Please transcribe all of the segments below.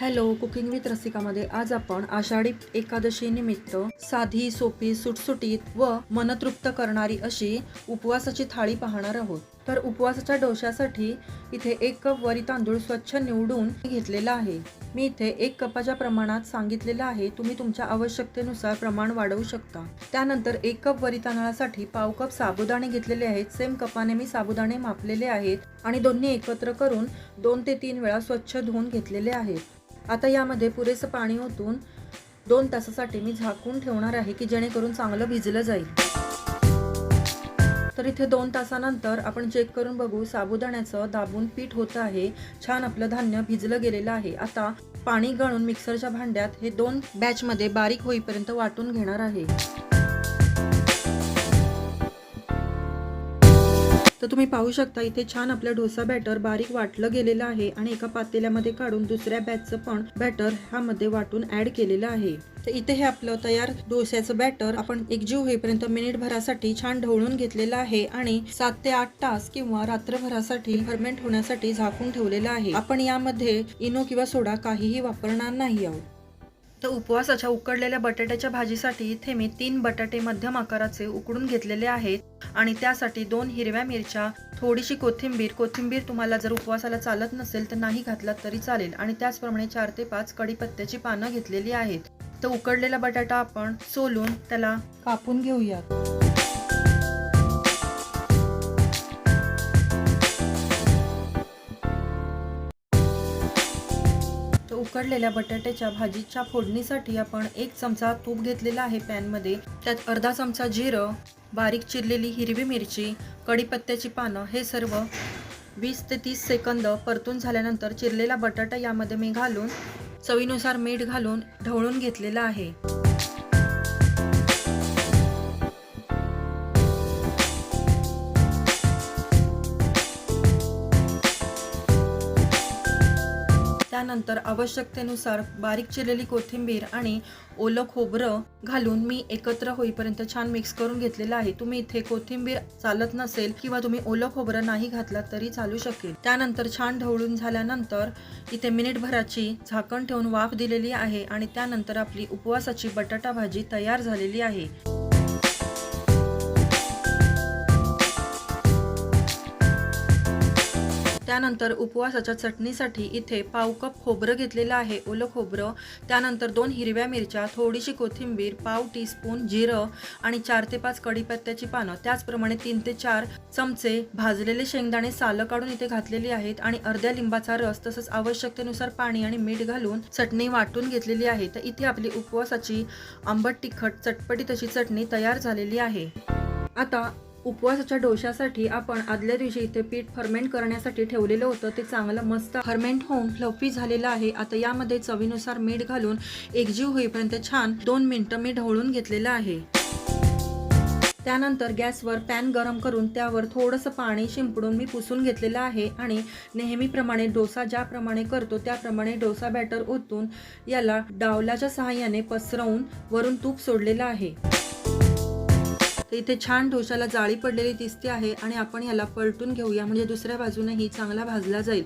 Hello cooking with रसिकामध्ये आज आपण आषाढी एकादशी निमित्त साधी सोपी सुटसुटीत व मनतृप्त करणारी अशी उपवासाची थाळी पाहणार आहोत. तर उपवासाच्या डोशासाठी इथे एक कप वरी तांदूळ स्वच्छ निवडून घेतलेला आहे. मी इथे एक कपाच्या प्रमाणात सांगितलेलं आहे तुम्ही तुमच्या आवश्यकतेनुसार प्रमाण वाढवू शकता. त्यानंतर एक कप वरी तांदळासाठी पाव कप साबुदाणे घेतलेले आहेत. सेम कपाने मी साबुदाणे मापलेले आहेत आणि दोन्ही एकत्र करून दोन ते तीन वेळा स्वच्छ धुवून घेतलेले आहेत. आता यामध्ये पुरेसं पाणी ओतून दोन तासासाठी मी झाकून ठेवणार आहे की जेणेकरून चांगलं भिजलं जाईल. तर इथे दोन तासानंतर आपण चेक करून बघू साबुदाण्याचं दाबून पीठ होतं आहे. छान आपलं धान्य भिजलं गेलेलं आहे. आता पाणी गळून मिक्सरच्या भांड्यात हे दोन बॅचमध्ये बारीक होईपर्यंत वाटून घेणार आहे. तर तुम्ही पाहू शकता इथे छान आपलं डोसा बॅटर बारीक वाटलं गेलेलं आहे आणि एका पातेल्यामध्ये काढून दुसऱ्या बॅचचं पण बॅटर ह्यामध्ये वाटून ऍड केलेलं आहे. तर इथे हे आपलं तयार डोस्याचं बॅटर आपण एकजीव होईपर्यंत मिनिटभरासाठी छान ढवळून घेतलेलं आहे आणि सात ते आठ तास किंवा रात्रभरासाठी फर्मेंट होण्यासाठी झाकून ठेवलेलं आहे. आपण यामध्ये इनो किंवा सोडा काहीही वापरणार नाही आहोत. तर उपवासाच्या उकडलेल्या बटाट्याच्या भाजीसाठी इथे मी तीन बटाटे मध्यम आकाराचे उकडून घेतलेले आहेत आणि त्यासाठी दोन हिरव्या मिरच्या थोडीशी कोथिंबीर. कोथिंबीर तुम्हाला जर उपवासाला चालत नसेल तर नाही घातलात तरी चालेल. आणि त्याचप्रमाणे चार ते पाच कढीपत्त्याची पानं घेतलेली आहेत. तर उकडलेला बटाटा आपण सोलून त्याला कापून घेऊयात. उकडलेल्या बटाट्याच्या भाजीच्या फोडणीसाठी आपण एक चमचा तूप घेतलेला आहे पॅनमध्ये. त्यात अर्धा चमचा जिरं बारीक चिरलेली हिरवी मिरची कढीपत्त्याची पानं हे सर्व वीस ते तीस सेकंद परतून झाल्यानंतर चिरलेला बटाटा यामध्ये मी घालून चवीनुसार मीठ घालून ढवळून घेतलेला आहे. त्यानंतर आवश्यकतेनुसार बारीक चिरलेली कोथिंबीर आणि ओलं खोबरं घालून मी एकत्र होईपर्यंत छान मिक्स करून घेतलेलं आहे. तुम्ही इथे कोथिंबीर चालत नसेल किंवा तुम्ही ओलं खोबरं नाही घातलात तरी चालू शकेल. त्यानंतर छान ढवळून झाल्यानंतर इथे मिनिटभराची झाकण ठेवून वाफ दिलेली आहे आणि त्यानंतर आपली उपवासाची बटाटा भाजी तयार झालेली आहे. त्यानंतर उपवासाच्या चटणीसाठी इथे पाव कप खोबरं घेतलेलं आहे. ओलं खोबरं त्यानंतर दोन हिरव्या मिरच्या थोडीशी कोथिंबीर पाव टीस्पून जिरं आणि चार ते पाच कढीपत्त्याची पानं. त्याचप्रमाणे तीन ते चार चमचे भाजलेले शेंगदाणे सालं काढून इथे घातलेली आहेत आणि अर्ध्या लिंबाचा रस तसंच आवश्यकतेनुसार पाणी आणि मीठ घालून चटणी वाटून घेतलेली आहे. तर इथे आपली उपवासाची आंबट तिखट चटपटी तशी चटणी तयार झालेली आहे. आता उपवासाच्या डोशासाठी आपण आदल्या दिवशी इथे पीठ फर्मेंट करण्यासाठी ठेवलेलं होतं. ते चांगलं मस्त फर्मेंट होऊन फ्लफी झालेलं आहे. आता यामध्ये चवीनुसार मीठ घालून एकजीव होईपर्यंत छान दोन मिनिटं मी ढवळून घेतलेलं आहे. त्यानंतर गॅसवर पॅन गरम करून त्यावर थोडंसं पाणी शिंपडून मी पुसून घेतलेलं आहे आणि नेहमीप्रमाणे डोसा ज्याप्रमाणे करतो त्याप्रमाणे डोसा बॅटर ओतून याला डावलाच्या सहाय्याने पसरवून वरून तूप सोडलेलं आहे. तर इथे छान ढोशाला जाळी पडलेली दिसते आहे आणि आपण याला पलटून घेऊया. म्हणजे दुसऱ्या बाजूनेही चांगला भाजला जाईल.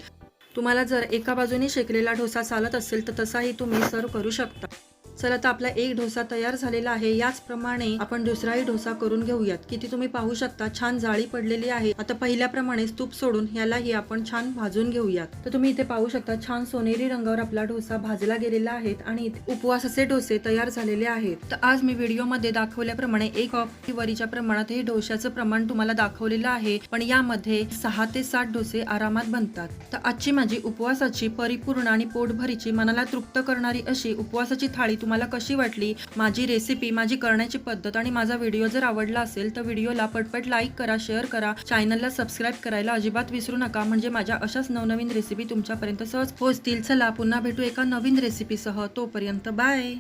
तुम्हाला जर एका बाजूने शेकलेला ढोसा चालत असेल तर तसाही तुम्ही सर्व करू शकता. चला तर आपला एक डोसा तयार झालेला आहे. याचप्रमाणे आपण दुसराही डोसा करून घेऊयात. किती तुम्ही पाहू शकता छान जाळी पडलेली आहे. आता पहिल्याप्रमाणे तूप सोडून यालाही आपण छान भाजून घेऊयात. तर तुम्ही इथे पाहू शकता छान सोनेरी रंगावर आपला डोसा भाजला गेलेला आहे आणि उपवासाचे डोसे तयार झालेले आहेत. तर आज मी व्हिडिओमध्ये दाखवल्याप्रमाणे एक कप वरीच्या प्रमाणात हे डोश्याचं प्रमाण तुम्हाला दाखवलेलं आहे. पण यामध्ये सहा ते सात डोसे आरामात बनतात. तर आजची माझी उपवासाची परिपूर्ण आणि पोटभरीची मनाला तृप्त करणारी अशी उपवासाची थाळी तुम्हाला तुम्हाला कशी वाटली माझी रेसिपी माझी करण्याची पद्धत आणि माझा व्हिडिओ जर आवडला असेल तर व्हिडिओला पटपट लाईक करा शेअर करा. चॅनलला सबस्क्राईब करायला अजिबात विसरू नका. म्हणजे माझ्या अशाच नवनवीन रेसिपी तुमच्यापर्यंत सहज पोहोचतील. चला पुन्हा भेटू एका नवीन रेसिपीसह तोपर्यंत बाय